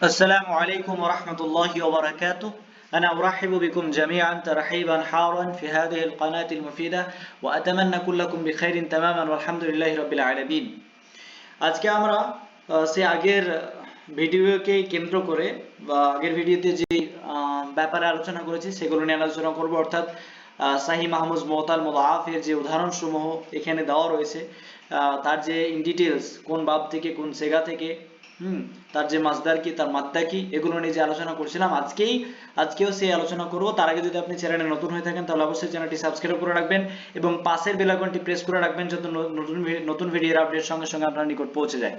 السلام عليكم ورحمة الله وبركاته أنا أرحب بكم جميعا ترحيبا حارا في هذه القناة المفيدة وأتمنى كلكم بخير تماما والحمد لله رب العالمين আজকে আমরা আহ, সে আগের ভিডিওকে কেন্দ্র করে বা আগের ভিডিওতে যে আহ, ব্যাপারে আলোচনা করেছি সেগুলো নিয়ে আলোচনা করব অর্থাৎ আহ, সাহি মাহমুদ মোহতাল মোদাফের যে উদাহরণসমূহ এখানে দেওয়া রয়েছে আহ, তার যে ইন ডিটেলস কোন বাব থেকে কোন সেগা থেকে হুম তার যে মাসদার কি, তার মাত্রা কি, এগুলো নিয়ে যে আলোচনা করছিলাম আজকেই, আজকেও সেই আলোচনা করব। তার আগে যদি আপনি চ্যানেলে নতুন হয়ে থাকেন, তাহলে অবশ্যই চ্যানেলটি সাবস্ক্রাইব করে রাখবেন এবং পাশের বেল আইকনটি প্রেস করে রাখবেন যাতে নতুন নতুন ভিডিওর আপডেট সঙ্গে সঙ্গে আপনার নিকট পৌঁছে যায়।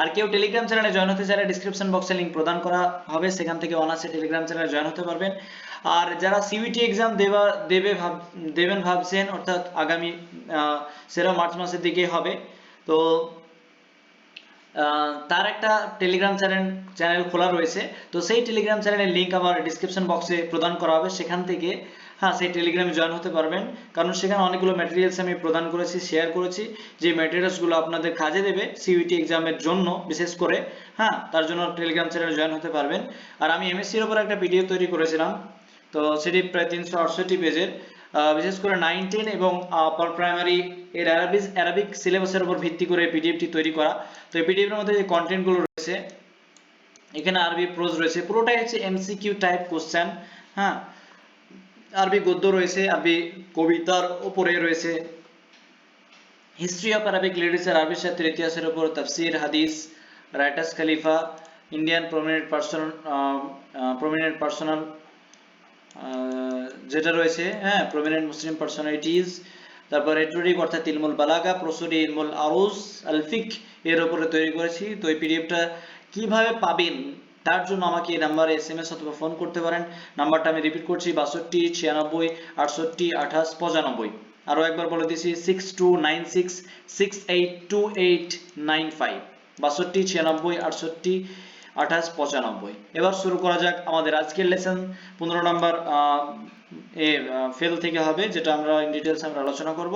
আর কেউ টেলিগ্রাম চ্যানেলে জয়েন হতে চাইলে ডিসক্রিপশন বক্সে লিংক প্রদান করা হবে, সেখান থেকে অনার্সে টেলিগ্রাম চ্যানেলে জয়েন হতে পারবেন। আর যারা সিইটি এক্সাম দেবা, দেবে ভাব, দেবেন ভাবছেন, অর্থাৎ আগামী সেরা মার্চ মাসের দিকে হবে। তো তার একটা টেলিগ্রাম চ্যানেল চ্যানেল খোলা রয়েছে। তো সেই টেলিগ্রাম চ্যানেলের লিংক আমার ডিসক্রিপশন বক্সে প্রদান করা হবে। সেখান থেকে হ্যাঁ সেই টেলিগ্রামে জয়েন হতে পারবেন। কারণ সেখানে অনেকগুলো ম্যাটেরিয়ালস আমি প্রদান করেছি শেয়ার করেছি। যে ম্যাটেরিয়ালসগুলো আপনাদের কাজে দেবে সিইটি এক্সামের জন্য, বিশেষ করে হ্যাঁ তার জন্য টেলিগ্রাম চ্যানেলে জয়েন হতে পারবেন। আর আমি এমএসসির উপর একটা পিডিএফ তৈরি করেছিলাম। তো সেটি প্রায় তিনশো আটষট্টি পেজের বিশেষ করে নাইন টেন এবং আপার প্রাইমারি এর অ্যারাবিক অ্যারাবিক সিলেবাসের উপর ভিত্তি করে পিডিএফটি তৈরি করা। তো এই পিডিএফ এর মধ্যে যে কন্টেন্টগুলো রয়েছে, এখানে আরবি প্রোজ রয়েছে, পুরোটাই হচ্ছে এমসিকিউ টাইপ কোশ্চেন হ্যাঁ? আরবি গদ্য রয়েছে আরবি কবিতার উপরে রয়েছে। হিস্ট্রি অফ আরবিক লিটারেচার আরবি সাহিত্যের ইতিহাসের উপর তাফসির, হাদিস রাইটার্স খলিফা Indian prominent person prominent personal যেটা রয়েছে হ্যাঁ প্রমিনেন্ট মুসলিম পার্সোনালিটিস তারপর রেটরিক অর্থাৎ ইলমুল বালাগা, প্রসুরি ইলমুল আরুজ আলফিক এর উপরে তৈরি করেছি। তো এই পিডিএফটা কীভাবে পাবেন? তার জন্য আমাকে এই নাম্বারে এস এম এস অথবা ফোন করতে পারেন। নাম্বারটা আমি রিপিট করছি, বাষট্টি, ছিয়ানব্বই, আটষট্টি, আঠাশ, পঁচানব্বই। আরও একবার বলে দিচ্ছি six two nine six six eight two eight nine five বাষট্টি, ছিয়ানব্বই, আটষট্টি, আঠাশ, পঁচানব্বই। এবার শুরু করা যাক আমাদের আজকের লেসন পনেরো নম্বর এ ফেল থেকে হবে, যেটা আমরা ইন ডিটেলস আমরা আলোচনা করব।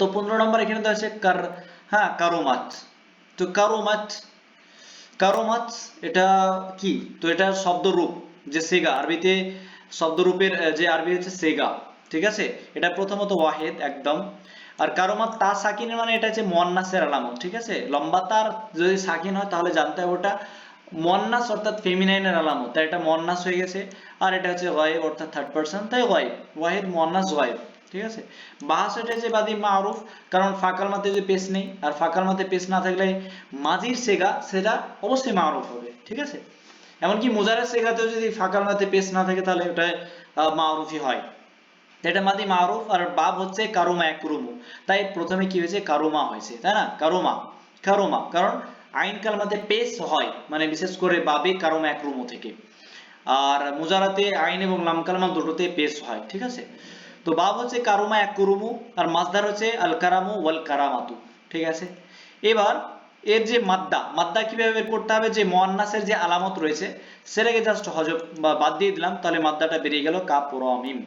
তো পনেরো নম্বর এখানে তো আছে কার হ্যাঁ কারোমাত তো কারোমাত কারোমাত এটা কি? তো এটা শব্দরূপ, যে সেগা। আরবিতে শব্দরূপের যে আরবি হচ্ছে সেগা, ঠিক আছে? এটা প্রথমত ওয়াহেদ, একদম। আর কারোমাত তা সাকিনের মানে এটা হচ্ছে মোয়ান্নাসের আলামত, ঠিক আছে? লম্বা তার যদি সাকিন হয় তাহলে জানতে হবে ওটা। মোয়ান্নাস অর্থাৎ ফেমিনাইনের আলামত। তাই এটা মোয়ান্নাস হয়ে গেছে, আর এটা হচ্ছে গায়েব অর্থাৎ থার্ড পারসন তাই গায়েব ওয়াহিদ মোয়ান্নাস গায়েব ঠিক আছে? বাহাস এটা হচ্ছে বাদি মারুফ, কারণ ফাকাল মাতে যদি পেশ নেই, আর ফাকাল মাতে পেশ না থাকলে মাজির সেগা সেটা অবশ্যই মারুফ হবে, ঠিক আছে? এমনকি মুজারের সেগাতেও যদি ফাকাল মাতে পেশ না থাকে, তাহলে ওটা মারুফই হয়। এটা মাদি মারুফ, আর বাব হচ্ছে কারুমা একরুমু তাই প্রথমে কি হয়েছে? কারুমা হয়েছে, তাই না? কারুমা কারুমা, কারণ আইন কালমাতে পেশ হয় মানে বিশেষ করে বাবে কারুমা একরুমু থেকে। আর মুজারাতে আইন এবং লাম কালমা দুটোতে পেশ হয়, ঠিক আছে? তো বাব হচ্ছে কারুমা একরুমু আর মাসদার হচ্ছে আল কারামু ওয়াল কারামাতু ঠিক আছে? এবার এর যে মাদ্দা মাদ্দা কীভাবে বের করতে হবে? যে মোয়ান্নাসের যে আলামত রয়েছে, সেটাকে জাস্ট হজব বা বাদ দিয়ে দিলাম, তাহলে মাদ্দাটা বেরিয়ে গেল কাপরমিম।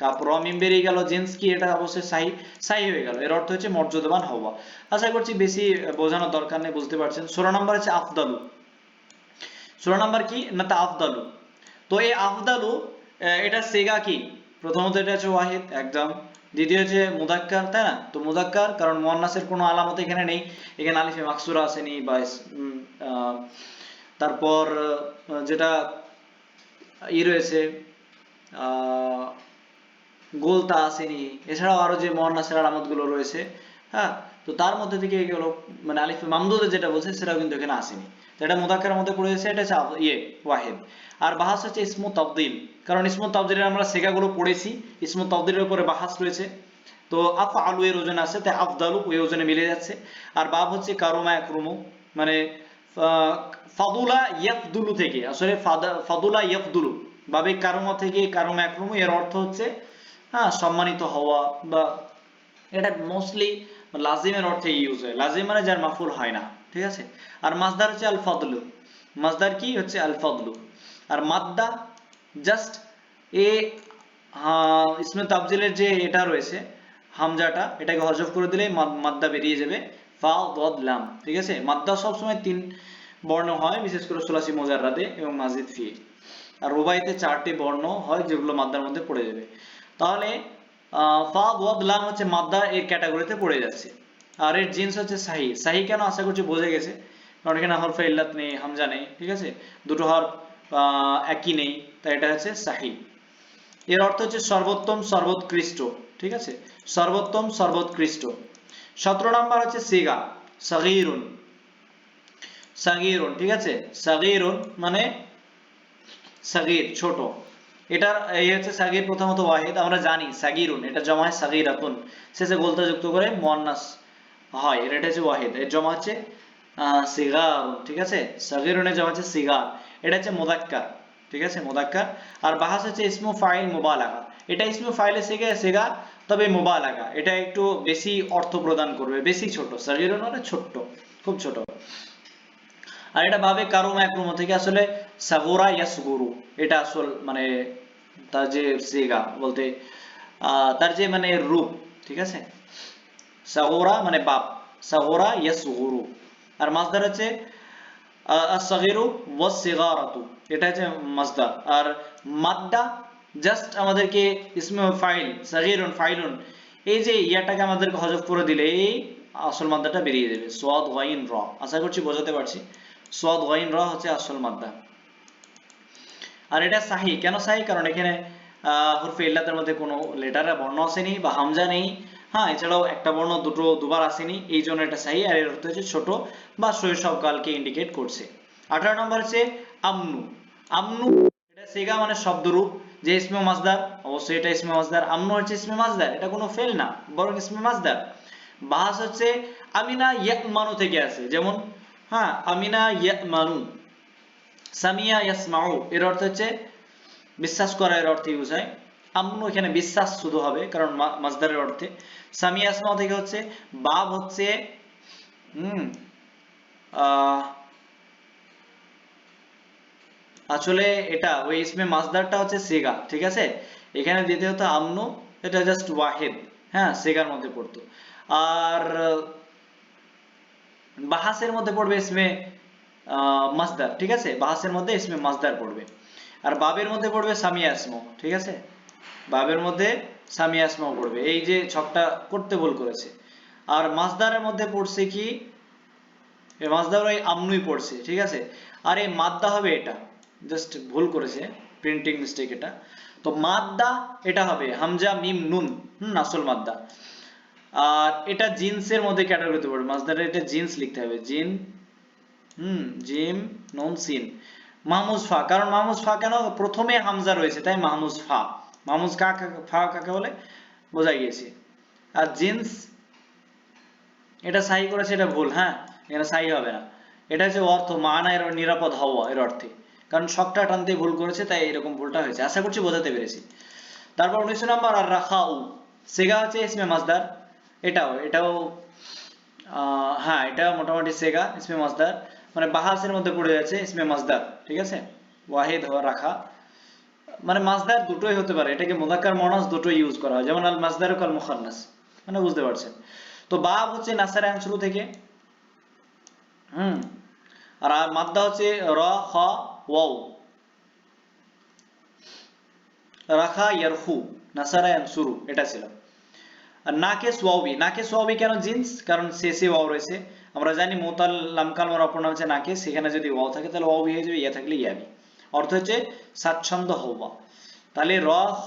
কাপরমিম বেরিয়ে গেল, জেন্স কি, এটা অবশ্যই সাহি সাহি হয়ে গেল। এর অর্থ হচ্ছে মর্যাদাবান হওয়া। আশা করছি বেশি বোঝানোর দরকার নেই, বুঝতে পারছেন? ষোলো নম্বর হচ্ছে আফদালু। ষোলো নম্বর কি? না, তা আফদালু। তো এই আফদালু এটা সেগা কি? প্রথমত এটা হচ্ছে ওয়াহিদ, একদম। দ্বিতীয় হচ্ছে মুদাক্কার, তাই না? তো মুদাক্কার, কারণ মুয়ান্নাসের কোনো আলামত এখানে নেই। এখানে আলিফে মাকসুরা আসেনি বা তারপর যেটা ই রয়েছে গোলতা আসেনি। এছাড়াও আরও যে মুয়ান্নাসের আলামতগুলো রয়েছে হ্যাঁ? তো তার মধ্যে থেকে এগুলো মানে আলিফ মামদুদে যেটা বলছে, সেটাও কিন্তু এখানে আসেনি। তো এটা মুদাক্কারের মধ্যে পড়ে গেছে, এটা হচ্ছে ইয়ে ওয়াহিদ। আর বাহাস হচ্ছে ইসমু তাবদিল। কারণ ইসমু তাবদিলের আমরা সেগাগুলো পড়েছি ইসমু তাবদিলের উপরে বাহাস রয়েছে। তো আফ আলু এর ওজন আছে তাই আফদালু, ওই ওজনে মিলে যাচ্ছে। আর বাব হচ্ছে কারুমা একরুমু মানে ফাদুলা ইয়াফদুলু থেকে, আসলে ফাদা- ফাদুলা ইয়াফদুলু বাবে কারুমা থেকে কারুমা একরুমু এর অর্থ হচ্ছে হ্যাঁ সম্মানিত হওয়া বা এটা মোস্টলি লাজিমের অর্থে ইউজ হয়। লাজিম মানে যার মাফুল হয় না, ঠিক আছে? আর মাসদার হচ্ছে আল ফদলু মাসদার কি? হচ্ছে আল ফদলু আর মাদ্দা জাস্ট এ ইসমে তাবজিলের যে এটা রয়েছে, হামজাটা, এটাকে হজফ করে দিলে মাদ্দা বেরিয়ে যাবে। ফা দদ লাম ঠিক আছে? মাদ্দা সবসময় তিন বর্ণ হয়, বিশেষ করে সুলাসি মোজাররাদে এবং মাজিদ ফি আর রুবাইতে চারটি বর্ণ হয়, যেগুলো মাদ্দার মধ্যে পড়ে যাবে। তাহলে ফা ওয়াদ লাম হচ্ছে মাদ্দা এর ক্যাটাগরিতে পড়ে যাচ্ছে। আর এর জিন্স হচ্ছে সাহি সাহি কেন? আশা করছি বোঝা গেছে। কারণ এখানে হরফে ইল্লাত নেই, হামজা নেই, ঠিক আছে? দুটো হরফ একই নেই, তাই এটা হচ্ছে সাহি এর অর্থ হচ্ছে সর্বোত্তম সর্বোৎকৃষ্ট, ঠিক আছে? সর্বোত্তম সর্বোৎকৃষ্ট। সতেরো নাম্বার হচ্ছে সিগা, সাগিরুন। সাগিরুন, ঠিক আছে? সাগিরুন মানে সাগির, ছোট। এটার এই হচ্ছে সাগির প্রথমত ওয়াহিদ আমরা জানি সাগিরুন এটা জমা হয় সাগিরাতুন। শেষে গোলতা যুক্ত করে মুয়ান্নাস হয় এটা হচ্ছে ওয়াহিদ। এর জমা হচ্ছে আহ, সিগারুন ঠিক আছে? সাগিরুনের জমা হচ্ছে সিগার। এটা হচ্ছে মুদাক্কার ঠিক আছে? মুদাক্কার। আর বাহাস হচ্ছে ইসমু ফাইল মুবালাগা। এটা ইসমু ফাইলে সিগে সিগার তবে মুবালাগা। এটা একটু বেশি অর্থ প্রদান করবে বেশি ছোট। সাগিরুন মানে ছোট্ট খুব ছোট। আর এটা ভাবে কারও ম্যাক্রোমো থেকে আসলে সাগোরা ইয়াসগুরু এটা আসল মানে তার যে সেগা বলতে তার যে মানে রূপ, ঠিক আছে? সাগোরা মানে বাপ, সাগোরা ইয়াসগুরু আর মাসদার হচ্ছে আসগিরু ওয়াসিগারাতু এটা হচ্ছে মাসদার আর মাদ্দা জাস্ট আমাদেরকে ইসমে ফাইল, সাগিরুন, ফাইলুন, এই যে ইয়াটাকে আমাদেরকে হজফ করে দিলে, এই আসল মাদ্দাটা বেরিয়ে যাবে। সোয়াদ গাইন র। আশা করছি বোঝাতে পারছি। সোয়াদ গাইন র হচ্ছে আসল মাদ্দা। আর এটা সাহি, কেন সাহি? কারণ এখানে হরফে ইল্লাতের মধ্যে কোনো লেটার বর্ণ আসেনি বা হামজা নেই। হ্যাঁ এছাড়াও একটা বর্ণ দুটো দুবার আসেনি, এই জন্য এটা সাহি। আর এর অর্থ হচ্ছে ছোট বা শৈশবকালকে ইন্ডিকেট করছে। আঠারো নম্বর হচ্ছে আমনু। আমনু এটা সেগা মানে শব্দরূপ যে ইসমে মাজদার অবশ্যই এটা ইসমে মাজদার আমনু হচ্ছে ইসমে মাজদার এটা কোনো ফেল না, বরং ইসমে মাজদার বাহাস হচ্ছে আমিনা ইয়াকমানু থেকে আছে যেমন হ্যাঁ আমিনা ইয়াকমানু সামিয়া ইয়াসমাউ, এর অর্থ হচ্ছে বিশ্বাস করা, এর অর্থে ইউজ হয় আমনু এখানে বিশ্বাস শুধু হবে, কারণ মাজদারের অর্থে। সামিয়া ইয়াসমাউ থেকে হচ্ছে বাব হচ্ছে, হুম আসলে এটা, ওই ইসমে মাজদারটা হচ্ছে সেগা, ঠিক আছে? এখানে দিতে হতো আমনু এটা জাস্ট ওয়াহিদ হ্যাঁ সেগার মধ্যে পড়তো। আর বাহাসের মধ্যে পড়বে ইসমে মাসদার, ঠিক আছে? বাহাসের মধ্যে ইসমে মাসদার পড়বে। আর বাবের মধ্যে পড়বে সামিয়া আসমো ঠিক আছে? বাবের মধ্যে সামিয়া আসমো পড়বে। এই যে ছকটা করতে ভুল করেছে। আর মাসদারের মধ্যে পড়ছে কি? মাসদার ওই আমনুই পড়ছে, ঠিক আছে? আর এই মাদ্দা হবে এটা। জাস্ট ভুল করেছে প্রিন্টিং মিস্টেক এটা। তো মাদ্দা, এটা হবে হামজা মিম নুন, হুম, আসল মাদ্দা। আর এটা জিন্সের মধ্যে ক্যাটাগরিতে পড়বে মাসদারে এটা জিন্স লিখতে হবে। জিন হুম জিম নুন সিন মাহমুজ ফা, কারণ মাহমুজ ফা কেন? প্রথমে হামজা রয়েছে, তাই মাহমুজ ফা। মাহমুজ কা ফা কাকে বলে? বোঝা গিয়েছে। আর জিন্স এটা সাহি করেছে, এটা ভুল হ্যাঁ? এখানে সাহি হবে না। এটা হচ্ছে অর্থ, মানা এর নিরাপদ হওয়া এর অর্থে। কারণ সবটা টানতে ভুল করেছে, তাই এরকম ভুলটা হয়েছে। আশা করছি বোঝাতে পেরেছি। তারপর উনিশশো নম্বর, আর রাখাউ। সেগা হচ্ছে ইসমে মাসদার এটাও এটাও হ্যাঁ এটা মোটামুটি সেগা, ইসমে মাসদার। মানে বাহাসের মধ্যে পড়ে যাচ্ছে ইসমে মাসদার, ঠিক আছে? ওয়াহিদ হওয়া রাখা। মানে মাসদার দুটোই হতে পারে, এটাকে মুদাক্কার মনাস দুটোই ইউজ করা হয়। যেমন আল মাসদার কাল মুখান্নাস মানে বুঝতে পারছেন। তো বাব হচ্ছে নাসার শুরু থেকে, হুম? আর মাদ্দা হচ্ছে র, খ, ওয়াও। রাখা ইয়ারখু নাসারা শুরু, এটা ছিল। নাকে সোয়াবি নাকে সোয়াবি কেন জিন্স? কারণ শেষে ওয়াও রয়েছে। আমরা জানি মোতাল লামকাল মার অপর নাম হচ্ছে নাকে, সেখানে যদি ওয়াও থাকে তাহলে ওয়াও হয়ে যাবে, ইয়া থাকলে ইয়াবি অর্থ হচ্ছে স্বাচ্ছন্দ্য হওয়া। তাহলে র, খ,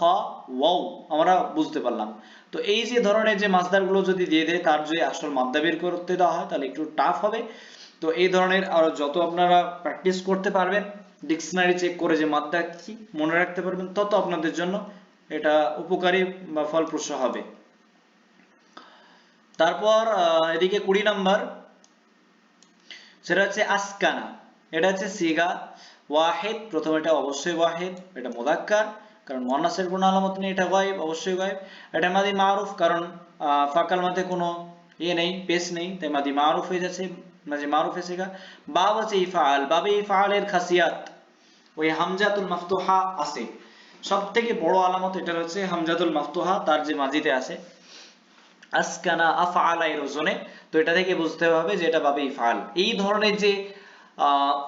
ওয়াও আমরা বুঝতে পারলাম। তো এই যে ধরনের যে মাসদারগুলো যদি দিয়ে দেয়, তার যদি আসল মাদ্দা বের করতে দেওয়া হয়, তাহলে একটু টাফ হবে। তো এই ধরনের আরও যত আপনারা প্র্যাকটিস করতে পারবেন ডিকশনারি চেক করে যে মাদ্দা কি মনে রাখতে পারবেন, তত আপনাদের জন্য এটা উপকারী বা ফলপ্রসূ হবে। তারপর এদিকে কুড়ি নাম্বার। সেটা হচ্ছে আসকানা। এটা হচ্ছে সিগা ওয়াহিদ। প্রথম এটা অবশ্যই ওয়াহিদ, এটা মুদাক্কার, কারণ মনাসের কোনো আলামত নেই, এটা গায়েব, অবশ্যই গায়েব। এটা মাদি মারুফ, কারণ ফাকাল মতে কোনো ইয়ে নেই, পেশ নেই, তাই মাদি মারুফ হয়ে যাচ্ছে মাঝে মারুফ এসেগা বাব হচ্ছে ইফাল বাবে ইফালের খাসিয়াত, ওই হামজাতুল মাফতুহা আছে। সব থেকে বড় আলামত এটা হচ্ছে হামজাতুল মাফতুহা, তার যে মাজিতে আছে। আসকানা আফআলা এর ওজনে, তো এটা থেকে বুঝতে হবে যে এটা বাবে ইফআল এই ধরনের যে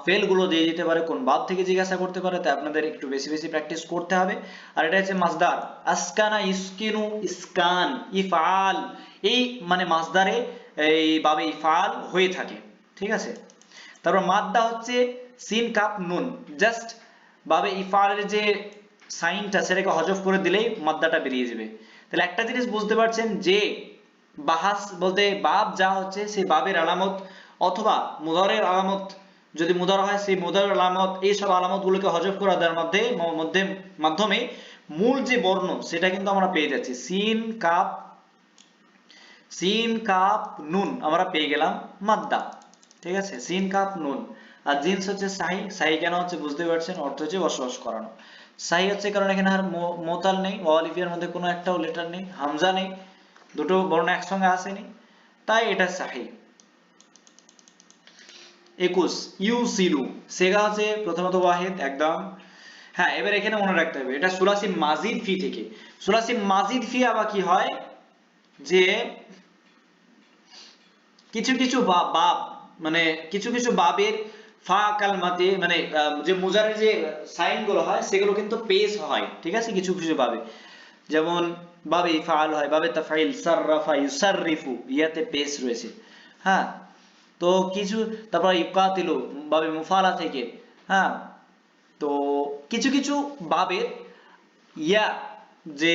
ফেলগুলো দিয়ে দিতে পারে, কোন বাদ থেকে জিজ্ঞাসা করতে পারে তাই আপনাদের একটু বেশি বেশি প্র্যাকটিস করতে হবে। আর এটা হচ্ছে মাসদার। আসকানা ইসকিনু ইসকান, ইফআল। এই মানে মাসদারে এই বাবে ইফআল হয়ে থাকে। ঠিক আছে? তারপর মাদ্দা হচ্ছে সিন, কাপ, নুন। জাস্ট বাবে ইফআলের যে সাইনটা, সেটাকে হজফ করে দিলেই মাদ্দাটা বেরিয়ে যাবে। তাহলে একটা জিনিস বুঝতে পারছেন যে বাহাস বলতে বাব যা হচ্ছে সেই বাবের আলামত অথবা মুদারের আলামত। যদি মুদার হয় সেই মুদারের আলামত এই সব আলামত গুলোকে হজফ করা দেওয়ার মধ্যে মধ্যে, মাধ্যমে মূল যে বর্ণ, সেটা কিন্তু আমরা পেয়ে যাচ্ছি। সিন, কাপ সিন, কাপ, নুন আমরা পেয়ে গেলাম মাদ্দা। ঠিক আছে? সিন, কাপ, নুন। আর জিন্স হচ্ছে সাহি সাহি কেন হচ্ছে বুঝতে পারছেন? অর্থ হচ্ছে বসবাস করানো। সাহি হচ্ছে কারণ এখানে আর মোতাল নেই ওয়ালিফিয়ার মধ্যে কোনো একটাও লেটার নেই, হামজা নেই। দুটো বর্ণ একসঙ্গে আসেনি, তাই এটা সাহি। একুশ ইউ সিলু সেগা হচ্ছে প্রথমত ওয়াহিদ, একদম। হ্যাঁ এবার এখানে মনে রাখতে হবে, এটা সুলাসি মাজিদ ফি থেকে। সুলাসি মাজিদ ফি আবার কি হয়? যে কিছু কিছু বা- বাব মানে কিছু কিছু বাবের ফা কালমাতে মানে যে মুজারের যে সাইনগুলো হয়, সেগুলো কিন্তু পেশ হয়, ঠিক আছে? কিছু কিছু বাবে। যেমন বাবে ইফআল হয় বাবে তাফাইল, সাররাফা, ইউসাররিফু, ইয়াতে পেশ রয়েছে। হ্যাঁ তো কিছু, তারপর ইকাতিলু বাবে মুফালা থেকে হ্যাঁ তো কিছু কিছু বাবের ইয়া যে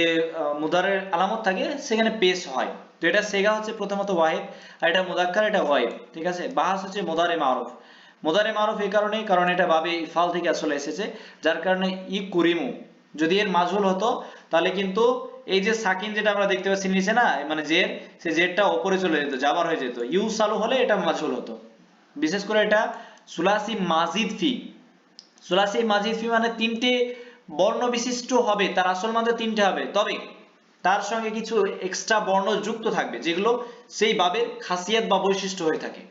মুদারের আলামত থাকে, সেখানে পেশ হয়। তো এটা সেগা হচ্ছে প্রথমত ওয়াহিদ, আর এটা মুদাক্কার এটা ওয়াহিদ ঠিক আছে? বাহাস হচ্ছে মুদারে মারুফ। মুদারে মারুফ এই কারণেই, কারণ এটা বাবে ইফাল থেকে আসলে এসেছে, যার কারণে ই কুরিমু যদি এর মাজুল হতো, তাহলে কিন্তু এই যে সাকিন যেটা আমরা দেখতে পাচ্ছি নিচে না মানে জের সে জেরটা উপরে চলে যেত, যাবার হয়ে যেত। ইউ চালু হলে এটা মাজহুল হতো। বিশেষ করে এটা সুলাসি মাজিদ ফি। সুলাসি মাজিদ ফি মানে তিনটে বর্ণ বিশিষ্ট হবে, তার আসল মাঝে তিনটে হবে। তবে তার সঙ্গে কিছু এক্সট্রা বর্ণ যুক্ত থাকবে, যেগুলো সেই বাবের খাসিয়াত বা বৈশিষ্ট্য হয়ে থাকে।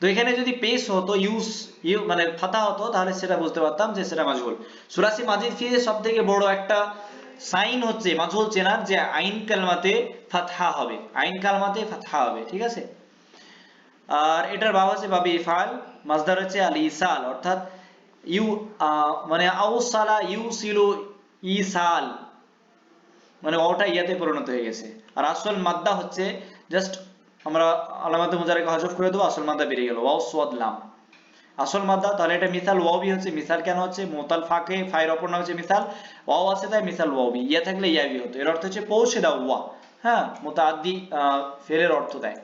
তো এখানে যদি পেস হতো, ইউস, ইউ মানে ফাতা হতো, তাহলে সেটা বুঝতে পারতাম যে সেটা মাজহুল সুরাসি মাজিদ ফি সব থেকে বড় একটা সাইন হচ্ছে মাজহুল চেনার যে আইন কালমাতে ফাতহা হবে, আইন কালমাতে ফাতহা হবে, ঠিক আছে? আর এটার বাবা হচ্ছে বাবি ইফাল মাজদার হচ্ছে আল ইসাল, অর্থাৎ ইউ মানে আউসালা ইউ সিলু ইসাল মানে ওটা ইয়াতে পরিণত হয়ে গেছে। আর আসল মাদ্দা হচ্ছে, জাস্ট আমরা আলামাতে মুজারেকে হজফ করে দেবো, আসল মাদ্দা বেরিয়ে গেল ওয়াও সোয়াদ লাম। আসল মাদ্দা তাহলে এটা মিসাল ওয়াবি হচ্ছে। মিসাল কেন হচ্ছে? মোতাল ফাঁকে ফাইর অপর নাম হচ্ছে মিসাল। ওয়াও আছে তাই মিসাল ওয়াবি ইয়া থাকলে ইয়াবি হতো। এর অর্থ হচ্ছে পৌঁছে দাও ওয়া। হ্যাঁ মোতাদ্দি আহ, ফেলের অর্থ দেয়।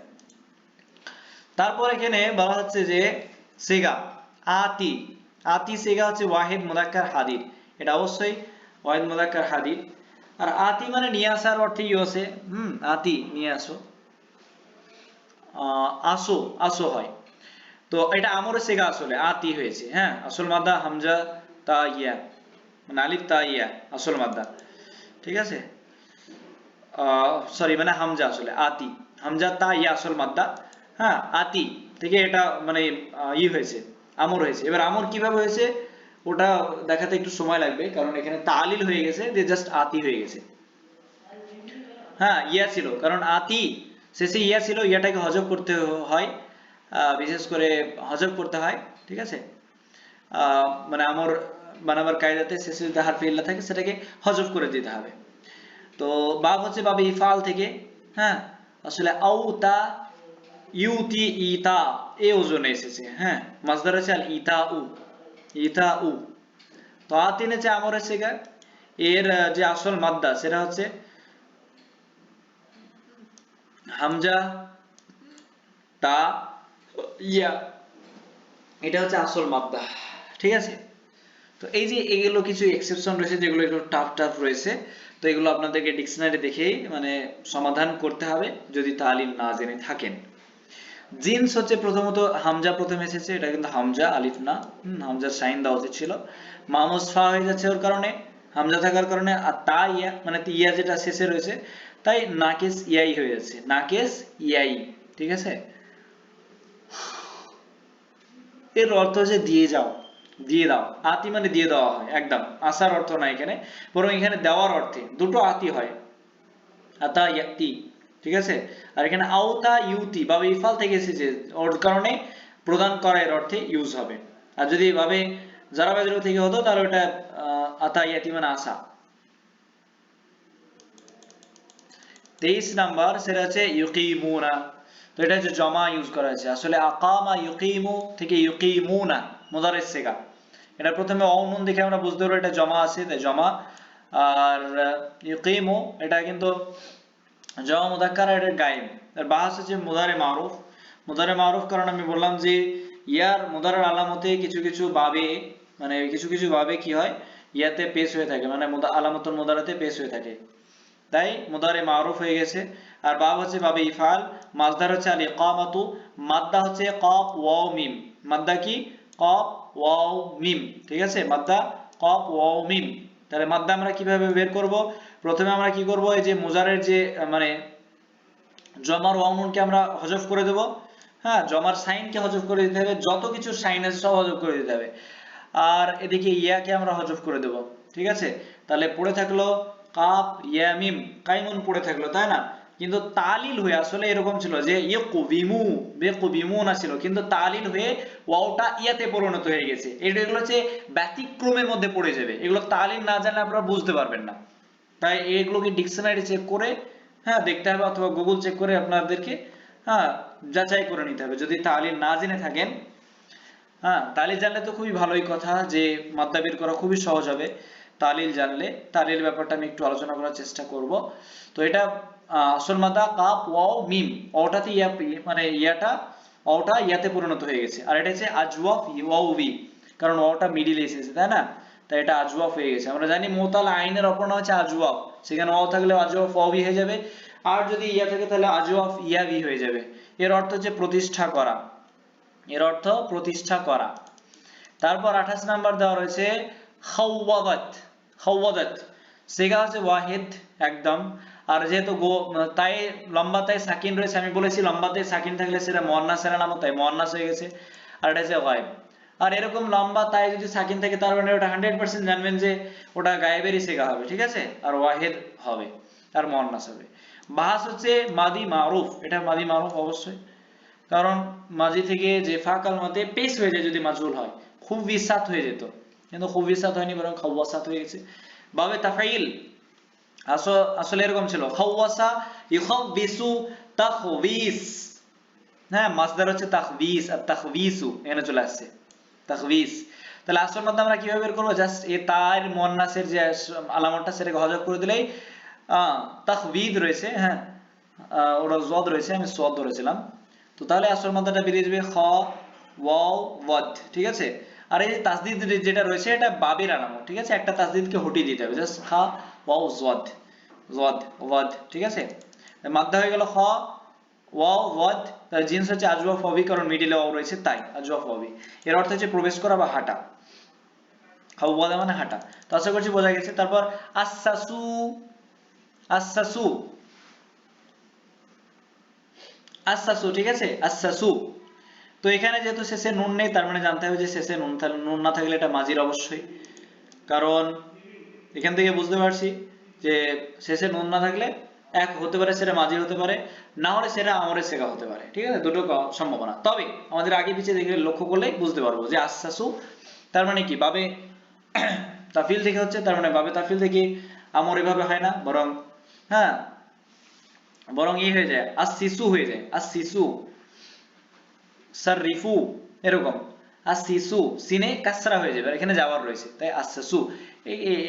তারপর এখানে বলা হচ্ছে যে সেগা আতি। আতি সেগা হচ্ছে ওয়াহিদ মুদাক্কার হাদির এটা অবশ্যই ওয়াহিদ মুদাক্কার হাদির আর আতি মানে নিয়ে আসার অর্থে আছে। হুম আতি নিয়ে আসো। আসো আসো হয়। তো এটা আমরে সেগা আসলে আতি হয়েছে হ্যাঁ? আসল মাদ্দা, হামজা, তা, ইয়া মানে আলিফ, তা, ইয়া, আসল মাদ্দা, ঠিক আছে? সরি মানে হামজা আসলে আতি হামজা, তা, ইয়া, আসল মাদ্দা হ্যাঁ? আতি থেকে এটা মানে ই হয়েছে, আমর হয়েছে। এবার আমর কীভাবে হয়েছে? ওটা দেখাতে একটু সময় লাগবে, কারণ এখানে তালিল হয়ে গেছে, যে জাস্ট আতি হয়ে গেছে। হ্যাঁ ইয়া ছিল, কারণ আতি শেষে ইয়া ছিল, ইয়াটাকে হজব করতে হয়। বিশেষ করে হজব করতে হয়, ঠিক আছে? মানে আমর বানাবার কায়দাতে শেষে যদি হারফে ইল্লা থাকে সেটাকে হজব করে দিতে হবে। তো বাব হচ্ছে বাবে ইফাল থেকে হ্যাঁ? আসলে আউতা ইউতি ইতা এ ওজনে এসেছে হ্যাঁ? মাজদার হচ্ছে আল ইতা, উ ইতা, উ। তো আতিন হচ্ছে আমর গা, এর যে আসল মাদ্দা সেটা হচ্ছে হামজা, তা ইয়া এটা হচ্ছে আসল মাদ্দা ঠিক আছে? তো এই যে এগুলো কিছু এক্সেপশন রয়েছে যেগুলো একটু টাফ টাফ রয়েছে তো এগুলো আপনাদেরকে ডিকশনারি দেখেই মানে সমাধান করতে হবে যদি তালিম না জেনে থাকেন। জিন্স হচ্ছে প্রথমত হামজা প্রথম এসেছে এটা কিন্তু হামজা আলিফ না হুম, হামজার সাইন দেওয়া উচিত ছিল। মামুস ফা হয়ে যাচ্ছে ওর কারণে হামজা থাকার কারণে আর তা ইয়া মানে ইয়া যেটা শেষে রয়েছে তাই নাকেস ইয়াই হয়ে যাচ্ছে নাকেস ইয়াই ঠিক আছে? এর অর্থ হচ্ছে দিয়ে যাও, দিয়ে দাও। আতি মানে দিয়ে দেওয়া হয়, একদম। আসার অর্থ না এখানে। বরং এখানে দেওয়ার অর্থে দুটো আতি হয়। আতা ইয়াতি, ঠিক আছে? আর এখানে আওতা ইউতি বা ইফাল থেকে এসেছে। ওর কারণে প্রদান করা এর অর্থে ইউজ হবে। আর যদি এভাবে যারা বাজার থেকে হতো, তাহলে ওটা আতা ইয়াতি মানে আসা। তেইশ নাম্বার সেটা হচ্ছে ইউকিমুনা। তো এটা হচ্ছে জমা ইউজ করা হয়েছে। আসলে আকামা ইউকিমু থেকে ইউকিমুনা, মুদারেস সেগা। এটা প্রথমে অনুন দেখে আমরা বুঝতে পারব এটা জমা আছে, তাই জমা। আর ইউকিমু, এটা কিন্তু জমা মুদাক্কার আর এটা গায়েব। এর বাহাস হচ্ছে মুদারে মারুফ। মুদারে মারুফ কারণ আমি বললাম যে, ইয়ার মুদারের আলামতে কিছু কিছু বাবে মানে কিছু কিছু ভাবে কি হয়, ইয়াতে পেশ হয়ে থাকে। মানে আলামতুল মুদারাতে পেশ হয়ে থাকে। তাই মুদারে মারুফ হয়ে গেছে। আর বাব হচ্ছে বাবে ইফাল মাজদার হচ্ছে আল ইকামাতু, মাদ্দা হচ্ছে কফ ওয়াও, মিম। মাদ্দা কি? কফ ওয়াও, মিম। ঠিক আছে? মাদ্দা কফ ওয়াও, মিম। তাহলে মাদ্দা আমরা কীভাবে বের করব? প্রথমে আমরা কি করব? এই যে মুজারের যে মানে জমার ওয়াউনকে আমরা হজফ করে দেব। হ্যাঁ জমার সাইনকে হজফ করে দিতে হবে। যত কিছু সাইন আছে সব হজফ করে দিতে হবে। আর এদিকে ইয়াকে আমরা হজফ করে দেব। ঠিক আছে? তাহলে পড়ে থাকল কাপ ইয়া মিম কাইনুন পড়ে থাকল, তাই না? কিন্তু তালিল হয়ে আসলে এরকম ছিল যে ইয়ে কবিমু বে কবিমু না ছিল। কিন্তু তালিল হয়ে ওয়াওটা ইয়াতে পরিণত হয়ে গেছে। এটা এগুলো হচ্ছে ব্যতিক্রমের মধ্যে পড়ে যাবে। এগুলো তালিল না জানলে আপনারা বুঝতে পারবেন না। তাই এগুলোকে ডিকশনারি চেক করে হ্যাঁ দেখতে হবে অথবা গুগল চেক করে আপনাদেরকে হ্যাঁ যাচাই করে নিতে হবে। যদি তালিল না জেনে থাকেন হ্যাঁ তালিল জানলে তো খুবই ভালোই কথা যে মাদ্দা বের করা খুবই সহজ হবে। তালিল জানলে তালিল ব্যাপারটা আমি একটু আলোচনা করার চেষ্টা করব। তো এটা আসল মাদ্দা কাপ, ওয়াও, মিম, ওটাতে ইয়া মানে ইয়াটা, ওটা ইয়াতে পরিণত হয়ে গেছে। আর এটা হচ্ছে আজওয়াফ, ওয়াও বি কারণ ওটা মিডিলে এসেছে, তাই না? তাই এটা আজওয়াফ হয়ে গেছে। আমরা জানি মোতাল আইনের অপর নাম হচ্ছে আজওয়াফ। সেখানে ওয়াও থাকলে আজওয়াফ ওয়াবি হয়ে যাবে। আর যদি ইয়া থাকে তাহলে আজওয়াফ ইয়াবি হয়ে যাবে। এর অর্থ হচ্ছে প্রতিষ্ঠা করা। এর অর্থ প্রতিষ্ঠা করা। তারপর আঠাশ নাম্বার দেওয়া রয়েছে খাওয়াদাত খাওয়াদাত সেগা হচ্ছে ওয়াহিদ একদম। আর যেহেতু গো তাই লম্বা তাই সাকিন রয়েছে আমি বলেছি, লম্বা তাই সাকিন থাকলে সেটা মহান্নাসের নাম তাই মহান্নাস হয়ে গেছে। আর এটা হচ্ছে আর এরকম লম্বা তাই যদি সাকিন থাকে, তার মানে ওটা হান্ড্রেড পার্সেন্ট জানবেন যে ওটা গায়েবেরই সেগা হবে, ঠিক আছে? আর ওয়াহিদ হবে, আর মহান্নাস হবে। বাহাস হচ্ছে মাদি মারুফ। এটা মাদি মারুফ অবশ্যই। কারণ মাঝি থেকে যে ফাকাল মতে পেশ হয়ে যায় যদি মাজুল হয়। খুব বিসাত হয়ে যেত। কিন্তু খুব বিসাত হয়নি, বরং খাওয়াসাত হয়ে গেছে। বাবে তাফাইল আসলে এরকম ছিল। খাওয়াসা হ্যাঁ মাসদার হচ্ছে আর এখানে চলে আসছে। তাহলে আসল আমরা কীভাবে বের করব? জাস্ট এ তার মন্নাসের যে আলামতটা সেটাকে হজব করে দিলেই আহ তাখবিদ রয়েছে হ্যাঁ ওটা জদ রয়েছে, আমি সদ ধরেছিলাম। তো তাহলে আসল মাত্রাটা বেরিয়ে যাবে খ, ওয়াও, ওয়াদ, ঠিক আছে? আর এই যে তাসদিদ যেটা রয়েছে এটা বাবের আলামত ঠিক আছে? একটা তাসদিদকে হটিয়ে দিতে হবে। জাস্ট খা ওয়াও জদ জদ ওয়াদ, ঠিক আছে? মাদ্দা হয়ে গেল খ ওয়াও ওয়াদ তার জিন্স হচ্ছে আজওয়া ফবি, কারণ মিডিলে ওয়াও রয়েছে, তাই, আজওয়া ফবি। এর অর্থ হচ্ছে প্রবেশ করা বা হাঁটা। খাওয়া মানে হাঁটা। তো আশা করছি বোঝা গেছে। তারপর আসাসু আসাসু আসাসু ঠিক আছে? আসাসু তো এখানে যেহেতু শেষে নুন নেই, তার মানে জানতে হবে যে শেষে নুন থাকলে নুন না থাকলে এটা মাজির অবশ্যই। কারণ এখান থেকে বুঝতে পারছি যে শেষে নুন না থাকলে এক হতে পারে, সেটা মাঝি হতে পারে, না হলে সেটা আমরের শেখা হতে পারে। ঠিক আছে? দুটো সম্ভাবনা। তবে আমাদের আগে পিছিয়ে দেখে লক্ষ্য করলেই বুঝতে পারব যে আসাসু তার মানে কি? বাবে তাফিল থেকে হচ্ছে, তার মানে বাবে তাফিল থেকে আমর এভাবে হয় না, বরং হ্যাঁ বরং ই হয়ে যায় আর শিশু হয়ে যায় আর শিশু সাররিফু, এরকম। শিশু সিনে কাসরা হয়ে যাবে এখানে যাওয়ার রয়েছে। তাই আসাসু।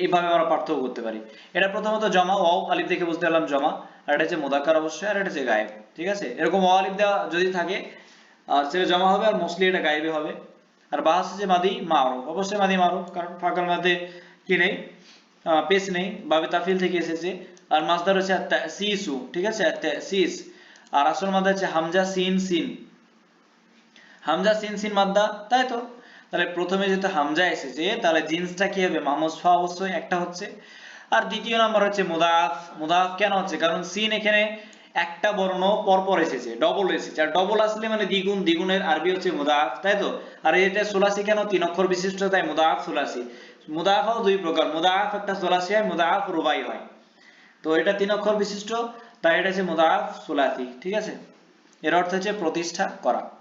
এইভাবে আমরা পার্থক্য করতে পারি। এটা প্রথমত জমা, ওয়াও, আলিফ দেখে বুঝতে পারলাম জমা। আর এটা হচ্ছে মোদাক্কার অবশ্যই, আর এটা হচ্ছে গায়েব, ঠিক আছে? এরকম ওয়াও, আলিফ দেওয়া যদি থাকে সেটা জমা হবে, আর মোস্টলি এটা গায়েবে হবে। আর বাহাস হচ্ছে মাদি, মারুফ। অবশ্যই মাদি মারুফ, কারণ ফাঁকার মধ্যে কি নেই? পেস নেই। বাবে তাফিল থেকে এসেছে। আর মাসদার হচ্ছে সিসু ঠিক আছে? সিস আর আসল মাদা হচ্ছে হামজা, সিন সিন। হামজা সিন সিন মাদ্দা তাই তো? তাহলে প্রথমে যেহেতু হামজা এসেছে, তাহলে জিন্সটা কি হবে? মামুজ ফা অবশ্যই একটা হচ্ছে। আর দ্বিতীয় নাম্বার হচ্ছে মুদাফ। মুদাফ কেন হচ্ছে? কারণ সিন এখানে একটা বর্ণ পরপর এসেছে ডবল এসেছে। আর ডবল আসলে মানে দ্বিগুণ, দ্বিগুণের আরবি হচ্ছে মুদাফ, তাই তো? আর এটা সোলাসি কেন? তিন অক্ষর বিশিষ্ট, তাই মুদাফ সোলাসি। মুদাফাও দুই প্রকার, মুদাফ একটা সোলাসি হয়, মুদাফ রুবাই হয়। তো এটা তিন অক্ষর বিশিষ্ট, তাই এটা হচ্ছে মুদাফ সোলাসি, ঠিক আছে? এর অর্থ হচ্ছে প্রতিষ্ঠা করা।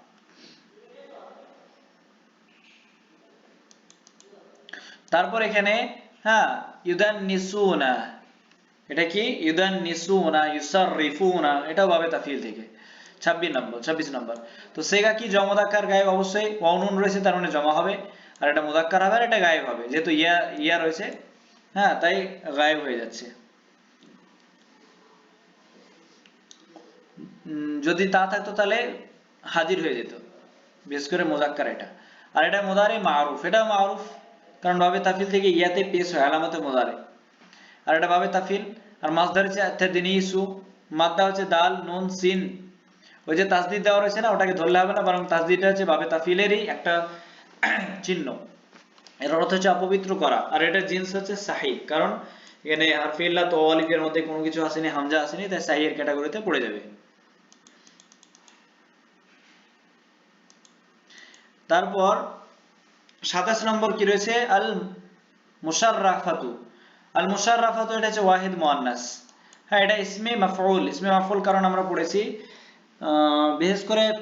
তারপর এখানে হ্যাঁ ইউদান নিসুনা এটা কি? ইউদান নিসুনা ইউসাররিফুনা, এটাও বাবে তাফিল থেকে। 26 নম্বর 26 নম্বর। তো সেগা কি জমদাকার গায়েব? অবশ্যই। ওয়ানুন রয়েছে, তার মানে জমা হবে। আর এটা মুদাক্কার হবে, আর এটা গায়েব হবে। যেহেতু ইয়া ইয়া রয়েছে হ্যাঁ তাই গায়েব হয়ে যাচ্ছে। যদি তা থাকতো তাহলে হাজির হয়ে যেত। বিশেষ করে মোজাক্কার এটা। আর এটা মোদারে মারুফ। এটা মারুফ। কারণ বাবে তাফিল থেকে ইয়াতে পেশ হয়, আলামতে মোদারে। আর এটা বাবে তাফিল, আর মাসদার হচ্ছে আত্যাদিনী ইসু, মাদ্দা হচ্ছে দাল, নুন, সিন। ওই যে তাসদিদ দেওয়া রয়েছে না, ওটাকে ধরলে হবে না, বরং তাসদিদটা হচ্ছে বাবে তাফিলেরই একটা চিহ্ন। এর অর্থ হচ্ছে অপবিত্র করা, আর এটা জিন্স হচ্ছে সাহি কারণ এখানে হারফিল্লা তো অলিফের মধ্যে কোনো কিছু আসেনি, হামজা আসেনি, তাই সাহিয়ের ক্যাটাগরিতে পড়ে যাবে। তারপর সাতাশ নম্বর কি রয়েছে? আল মুশাররাফাতু। আল মুশাররাফাতু এটা হচ্ছে ওয়াহিদ মুআন্নাস হ্যাঁ এটা ইসমে মাফউল। ইসমে মাফউল কারণ আমরা পড়েছি। বিশেষ করে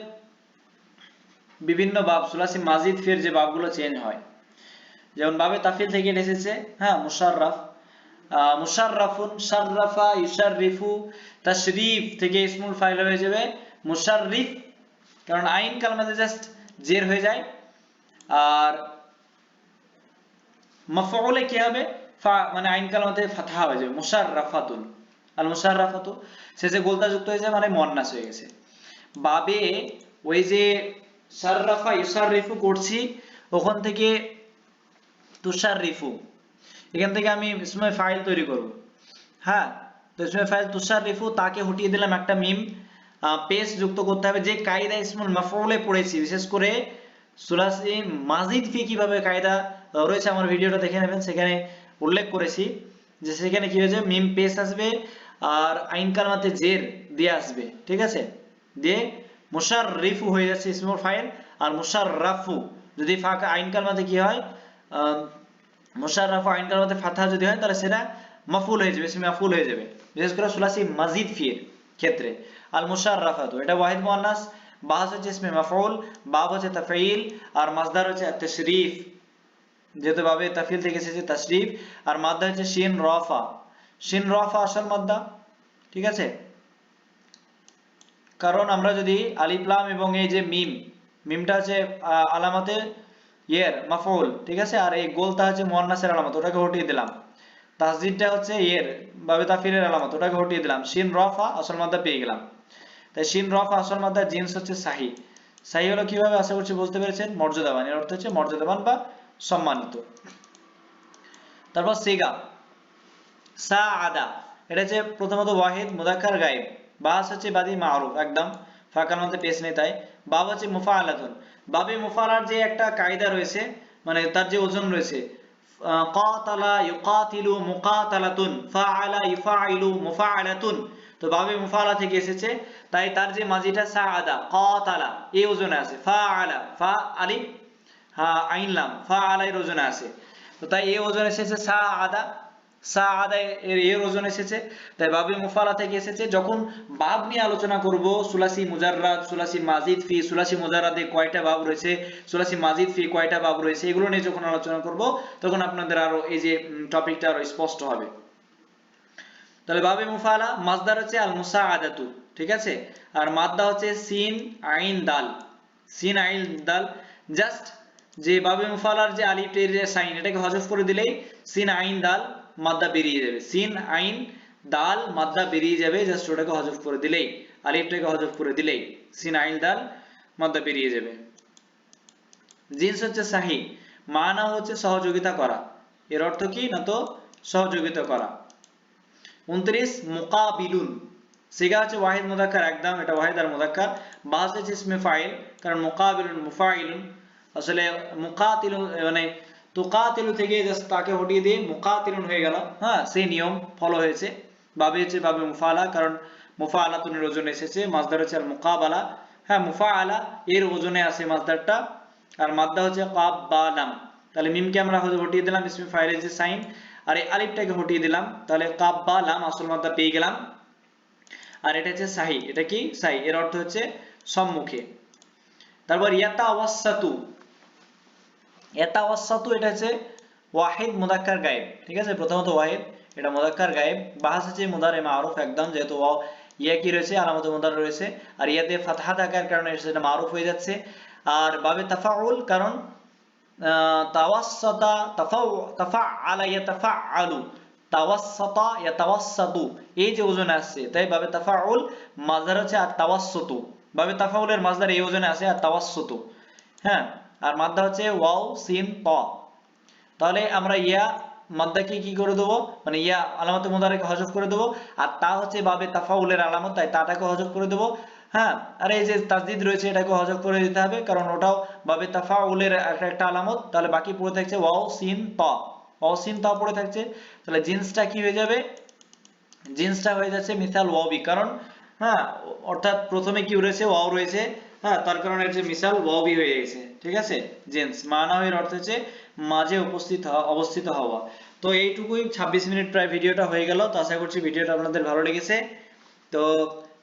বিভিন্ন বাব সুলাসি মাজিদ ফের যে বাবগুলো চেঞ্জ হয়। যেমন বাবে তাফিল থেকে এটা এসেছে। হ্যাঁ মুশাররাফ। আহ, মুশাররাফুন শাররাফা ইউশাররিফু তাশরিফ থেকে ইসমুল ফাইল হয়ে যাবে মুশাররিফ। কারণ আইন কালমাতে জাস্ট জের হয়ে যায়। আর মাফউলে কি হবে? মানে আইন কালমাতে ফাতহা হয়ে যাবে, মুশাররাফাতুন। আল মুশাররাফাতু শেষে গোলতা যুক্ত হয়ে যায় মানে মুয়ান্নাস হয়ে গেছে। বাবে ওই যে সাররাফা ইউসাররিফু করছি, ওখান থেকে তুষাররিফু এখান থেকে আমি ইসমে ফাইল তৈরি করব। হ্যাঁ তো ইসমে ফাইল তুষাররিফু তাকে হটিয়ে দিলাম একটা মিম। পেস যুক্ত করতে হবে, যে কায়দা ইসমুল মাফউলে পড়েছি। বিশেষ করে সুলাসি মাজিদ ফি কীভাবে কায়দা রয়েছে আমার ভিডিওটা দেখে নেবেন। সেখানে উল্লেখ করেছি যে সেখানে কি হয়েছে মিম পেস আসবে আর আইন কালমাতে জের দিয়ে আসবে ঠিক আছে? দিয়ে মুশাররিফু হয়ে যাচ্ছে ইসমুল ফাইল আর মুশাররাফু যদি ফাঁকা আইন কালমাতে কি হয় আহ, মুশাররাফু আইন কালমাতে ফাতহা যদি হয় তাহলে সেটা মাফুল হয়ে যাবে ইসমে মাফুল হয়ে যাবে। বিশেষ করে সুলাসি মাজিদ ফির ক্ষেত্রে। আল মুশাররাফাতু এটা ওয়াহিদ মুআন্নাস বাস হচ্ছে ইসমে মাফউল বাব হচ্ছে তাফঈল আর মাসদার হচ্ছে তাশরীফ যেহেতু বাবে তাফিল থেকে এসেছে তাশরীফ আর মাদ্দা হচ্ছে শিন রফা। শিন রফা আসল মাদ্দা ঠিক আছে? কারণ আমরা যদি আলিফ লাম এবং এই যে মিম মিমটা আহ, আলামতে ইয়ের মাফউল ঠিক আছে? আর এই গোলটা হচ্ছে মুয়ান্নাসের আলামত ওটাকে হটিয়ে দিলাম। তাসজিদটা হচ্ছে ইয়ের বাবে তাফিলের আলামত ওটাকে হটিয়ে দিলাম। শিন রফা আসল মাদ্দা পেয়ে গেলাম। তাই শিন রফা আসল মাদ্দা জিন্স হচ্ছে সাহি সাহি হলো কীভাবে? আশা করছি বুঝতে পেরেছেন। মর্যাদাবান এর অর্থ হচ্ছে মর্যাদাবান বা সম্মানিত। তারপর সিগা। সা আদা এটা হচ্ছে প্রথমত ওয়াহিদ, মুদাক্কার, গায়েব। বাস হচ্ছে বাদি মারুফ, একদম। ফাঁকার মধ্যে পেশ নেই তাই। বাব হচ্ছে মুফাআলাতুন। বাবে মুফালার যে একটা কায়দা রয়েছে মানে তার যে ওজন রয়েছে কাতালা ইউকাতিলু মুকাতালাতুন, ফাআলা ইউফাইলু মুফাআলাতুন। তো বাবে মুফালা থেকে এসেছে, তাই তার যে মাজিটা সাআদা, কাতালা, এই ওজনে আছে। ফাআলা, ফা আলিফ আইনলাম ফা আলাই ওজনে আছে। তো তাই এই ওজন এসেছে, সা আদা সা আদা এর এর ওজন এসেছে। তাই মুফালা থেকে এসেছে, যখন বাব নিয়ে আলোচনা করব, সুলাসি মুজাররাদ, সুলাসি মাজিদ ফি, সুলাসি মুজাররাদে কয়টা বাব রয়েছে, সুলাসি মাজিদ ফি কয়টা বাব রয়েছে, এগুলো নিয়ে যখন আলোচনা করব, তখন আপনাদের আরও এই যে টপিকটা আরও স্পষ্ট হবে। তাহলে বাবে মুফালা মাসদার হচ্ছে আল মুসাআদাতু ঠিক আছে? আর মাদ্দা হচ্ছে সিন আইন দাল। সিন আইন দাল, জাস্ট যে বাবে মুফালার যে আলিফের যে সাইন, এটাকে হজফ করে দিলেই সিন আইন দাল মাদ্দা বেরিয়ে যাবে। সিন আইন দাল মাদ্দা বেরিয়ে যাবে, জাস্ট ওটাকে হজফ করে দিলেই, আলিফটাকে হজফ করে দিলেই সিন আইন দাল মাদ্দা বেরিয়ে যাবে। জিন্স হচ্ছে সাহি, মানা হচ্ছে সহযোগিতা করা। এর অর্থ কি? না তো সহযোগিতা করা। উনত্রিশ, মোকাবিলুন। সিগা হচ্ছে ওয়াহিদ মুদাক্কার, একদম এটা ওয়াহিদ আর মুদাক্কার। বাস হচ্ছে ইসমে ফাইল, কারণ মুকাবিলুন, মুফাইলুন আসলে মুকাতিলু মানে তুকাতিলু থেকে জাস্ট তাকে হটিয়ে দিয়ে মুকাতিলুন হয়ে গেল। হ্যাঁ সেই নিয়ম ফলো হয়েছে। বাবে হচ্ছে বাবে মুফালা কারণ মুফাআলাতুনের ওজনে এসেছে, মাসদার হচ্ছে আল মুকাবালা। হ্যাঁ মুফাআলা, এর ওজনে আছে মাসদারটা। আর মাদ্দা হচ্ছে কাব বা লাম তাহলে মিমকে আমরা হটিয়ে দিলাম, ইসমে ফাইলের যে সাইন। আর এই আলিফটাকে হটিয়ে দিলাম, তাহলে কাব বা লাম আসল মাদ্দা পেয়ে গেলাম। আর এটা হচ্ছে সাহি, এটা কি? সাহি, এর অর্থ হচ্ছে সম্মুখে। তারপর ইয়াতা অবস্যাতু ইয়াতা অবস্যাতু এটা হচ্ছে ওয়াহিদ মুদাক্কার গায়েব, ঠিক আছে? প্রথমত ওয়াহিদ, এটা মুদাক্কার গায়েব। বাহাস হচ্ছে মুদারে একদম, যেহেতু কি রয়েছে? আলামত মুদার রয়েছে। আর ইয়াতে ফাতহা থাকার কারণে সেটা মারুফ হয়ে যাচ্ছে। আর বাবে তাফাউল, কারণ তাফাউ এই যে ওজনে আসছে, তাই বাবে তাফাউল মাজার হচ্ছে আর তাওয়াসসুতু। বাবে তাফাউলের মাজার এই ওজনে আছে আর তাওয়াসসুতু। হ্যাঁ? আর মাদ্দা হচ্ছে ওয়াও, সিন, ত। তাহলে আমরা ইয়া, মাদ্দাকে কি করে দেবো? মানে ইয়া, আলামতে মুদারেকে হজফ করে দেবো। আর তা হচ্ছে বাবে তাফাউলের আলামত, তাই তাটাকে হজফ করে দেবো। হ্যাঁ আর এই যে তাসদিদ রয়েছে এটাকে হজফ করে দিতে হবে, কারণ ওটাও বাবে তাফাউলের একটা একটা আলামত। তাহলে বাকি পড়ে থাকছে ওয়াও, সিন, ত। ওয়াও, সিন, ত পড়ে থাকছে। তাহলে জিন্সটা কি হয়ে যাবে? জিন্সটা হয়ে যাচ্ছে মিসাল ওয়াবি, কারণ হ্যাঁ অর্থাৎ প্রথমে কি রয়েছে? ওয়াও রয়েছে। হ্যাঁ তার কারণে হচ্ছে মিসাল ওয়াবি হয়ে গেছে, ঠিক আছে? জিন্স মানাওয়ের অর্থ হচ্ছে মাঝে উপস্থিত অবস্থিত হওয়া। তো এইটুকুই 26 মিনিট প্রায় ভিডিওটা হয়ে গেল, তো আশা করছি ভিডিওটা আপনাদের ভালো লেগেছে। তো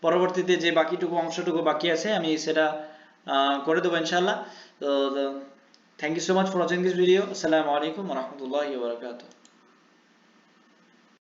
পরবর্তীতে যে বাকিটুকু অংশটুকু বাকি আছে, আমি সেটা করে দেবো ইনশাআল্লাহ। তো thank you so much for watching this video আসসালামু আলাইকুম ওয়া রাহমাতুল্লাহি